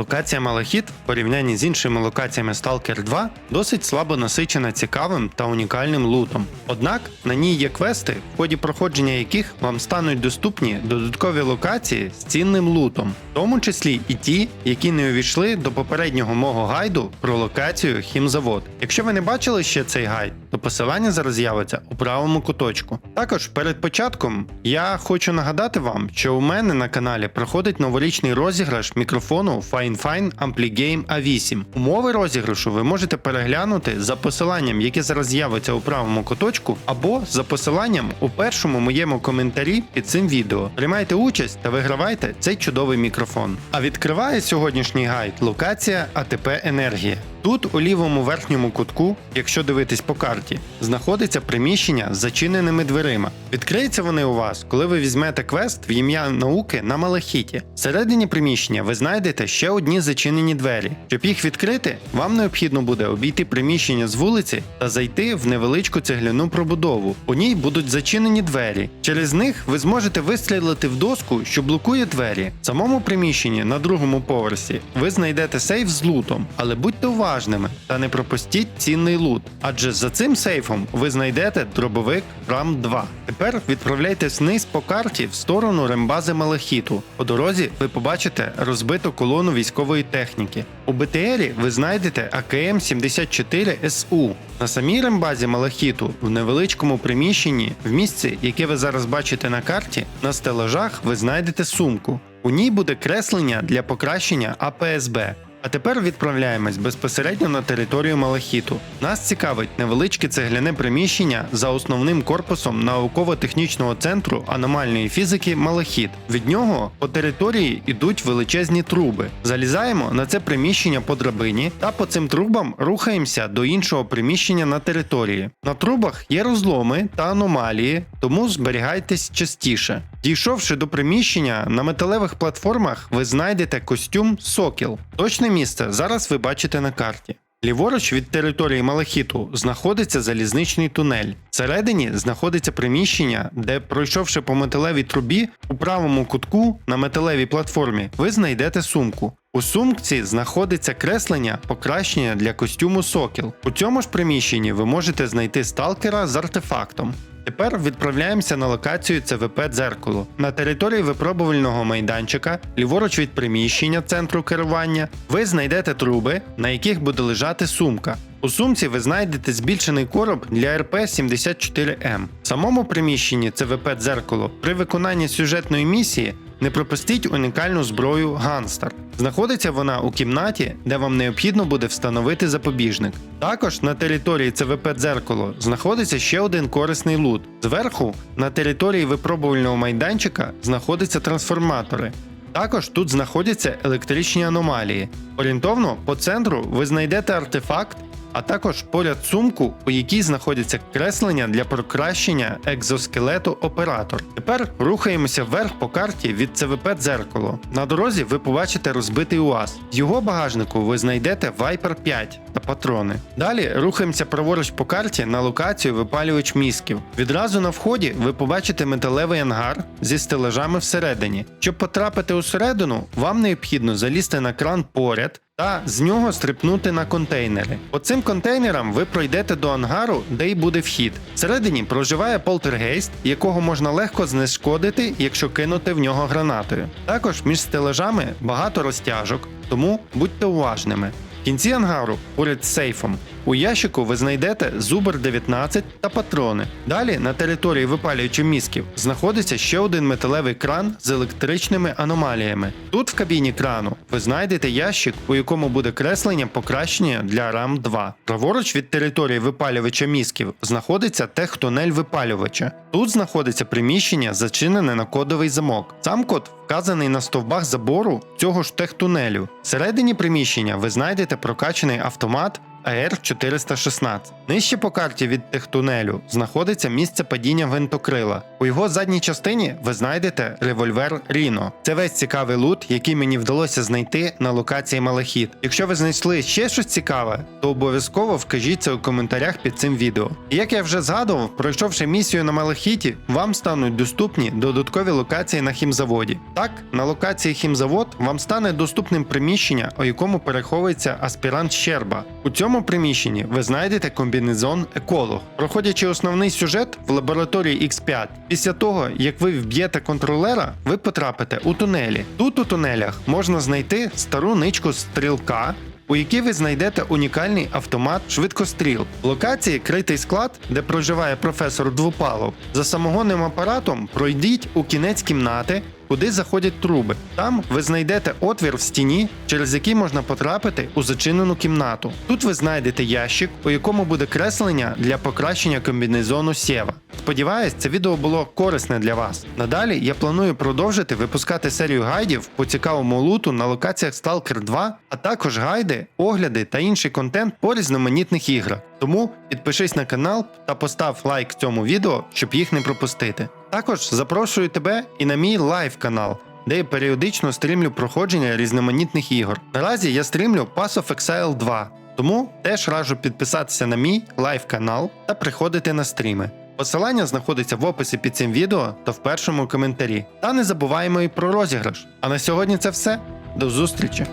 Локація Малахіт в порівнянні з іншими локаціями Stalker 2 досить слабо насичена цікавим та унікальним лутом. Однак на ній є квести, в ході проходження яких вам стануть доступні додаткові локації з цінним лутом, в тому числі і ті, які не увійшли до попереднього мого гайду про локацію Хімзавод. Якщо ви не бачили ще цей гайд, то посилання зараз з'явиться у правому куточку. Також перед початком я хочу нагадати вам, що у мене на каналі проходить новорічний розіграш мікрофону Fine Fine AmpliGame A8. Умови розіграшу ви можете переглянути за посиланням, яке зараз з'явиться у правому куточку, або за посиланням у першому моєму коментарі під цим відео. Приймайте участь та вигравайте цей чудовий мікрофон. А відкриває сьогоднішній гайд локація АТП Енергія. Тут у лівому верхньому кутку, якщо дивитись по карті, знаходиться приміщення з зачиненими дверима. Відкриються вони у вас, коли ви візьмете квест в ім'я науки на Малахіті. Всередині приміщення ви знайдете ще одні зачинені двері. Щоб їх відкрити, вам необхідно буде обійти приміщення з вулиці та зайти в невеличку цегляну пробудову. У ній будуть зачинені двері. Через них ви зможете вистрілити в доску, що блокує двері. В самому приміщенні на другому поверсі ви знайдете сейф з лутом, але будьте уважними та не пропустіть цінний лут, адже за цим сейфом ви знайдете дробовик ram 2. Тепер відправляйтесь вниз по карті в сторону рембази Малахіту. По дорозі ви побачите розбиту колону військової техніки. У БТРі ви знайдете АКМ 74 СУ. На самій рембазі Малахіту в невеличкому приміщенні, в місці, яке ви зараз бачите на карті, на стелажах ви знайдете сумку. У ній буде креслення для покращення АПСБ. А тепер відправляємось безпосередньо на територію Малахіту. Нас цікавить невеличке цегляне приміщення за основним корпусом науково-технічного центру аномальної фізики Малахіт. Від нього по території йдуть величезні труби. Залізаємо на це приміщення по драбині та по цим трубам рухаємося до іншого приміщення на території. На трубах є розломи та аномалії, тому зберігайтесь частіше. Дійшовши до приміщення, на металевих платформах ви знайдете костюм Сокіл. Точне місце зараз ви бачите на карті. Ліворуч від території Малахіту знаходиться залізничний тунель. Всередині знаходиться приміщення, де, пройшовши по металевій трубі, у правому кутку на металевій платформі ви знайдете сумку. У сумці знаходиться креслення покращення для костюму Сокіл. У цьому ж приміщенні ви можете знайти сталкера з артефактом. Тепер відправляємося на локацію ЦВП Дзеркало. На території випробувального майданчика, ліворуч від приміщення центру керування, ви знайдете труби, на яких буде лежати сумка. У сумці ви знайдете збільшений короб для РП-74М. В самому приміщенні ЦВП Дзеркало при виконанні сюжетної місії не пропустіть унікальну зброю Ганстар. Знаходиться вона у кімнаті, де вам необхідно буде встановити запобіжник. Також на території ЦВП Дзеркало знаходиться ще один корисний лут. Зверху, на території випробувального майданчика, знаходяться трансформатори. Також тут знаходяться електричні аномалії. Орієнтовно по центру ви знайдете артефакт, а також поряд сумку, у якій знаходяться креслення для покращення екзоскелету оператор. Тепер рухаємося вверх по карті від ЦВП дзеркало. На дорозі ви побачите розбитий УАЗ. В його багажнику ви знайдете Viper 5 та патрони. Далі рухаємося праворуч по карті на локацію випалювач мізків. Відразу на вході ви побачите металевий ангар зі стелажами всередині. Щоб потрапити усередину, вам необхідно залізти на кран поряд та з нього стрипнути на контейнери. По цим контейнерам ви пройдете до ангару, де й буде вхід. Всередині проживає полтергейст, якого можна легко знешкодити, якщо кинути в нього гранатою. Також між стелажами багато розтяжок, тому будьте уважними. В кінці ангару, поряд з сейфом, у ящику ви знайдете Зубр 19 та патрони. Далі на території випалюючих мізків знаходиться ще один металевий кран з електричними аномаліями. Тут в кабіні крану ви знайдете ящик, у якому буде креслення покращення для RAM 2. Праворуч від території випалювача мізків знаходиться техтунель випалювача. Тут знаходиться приміщення, зачинене на кодовий замок. Сам код вказаний на стовбах забору цього ж техтунелю. Всередині приміщення ви знайдете прокачаний автомат АР-416. Нижче по карті від техтунелю знаходиться місце падіння гвинтокрила. У його задній частині ви знайдете револьвер Ріно. Це весь цікавий лут, який мені вдалося знайти на локації Малахіт. Якщо ви знайшли ще щось цікаве, то обов'язково вкажіть це у коментарях під цим відео. І як я вже згадував, пройшовши місію на Малахіті, вам стануть доступні додаткові локації на хімзаводі. Так, на локації хімзавод вам стане доступним приміщення, у якому переховується аспірант Щерба. У цьому приміщенні ви знайдете комбінезон еколог. Проходячи основний сюжет в лабораторії X5, після того як ви вб'єте контролера, ви потрапите у тунелі. Тут у тунелях можна знайти стару ничку стрілка. У якій ви знайдете унікальний автомат швидкостріл. В локації критий склад, де проживає професор Двупалов. За самогонним апаратом пройдіть у кінець кімнати, куди заходять труби. Там ви знайдете отвір в стіні, через який можна потрапити у зачинену кімнату. Тут ви знайдете ящик, у якому буде креслення для покращення комбінезону Сєва. Сподіваюсь, це відео було корисне для вас. Надалі я планую продовжити випускати серію гайдів по цікавому луту на локаціях Stalker 2, а також гайди, огляди та інший контент по різноманітних іграх. Тому підпишись на канал та постав лайк цьому відео, щоб їх не пропустити. Також запрошую тебе і на мій лайв канал. Де я періодично стрімлю проходження різноманітних ігор. Наразі я стрімлю Pass of Exile 2, тому теж раджу підписатися на мій лайв канал та приходити на стріми. Посилання знаходиться в описі під цим відео та в першому коментарі. Та не забуваємо і про розіграш. А на сьогодні це все. До зустрічі!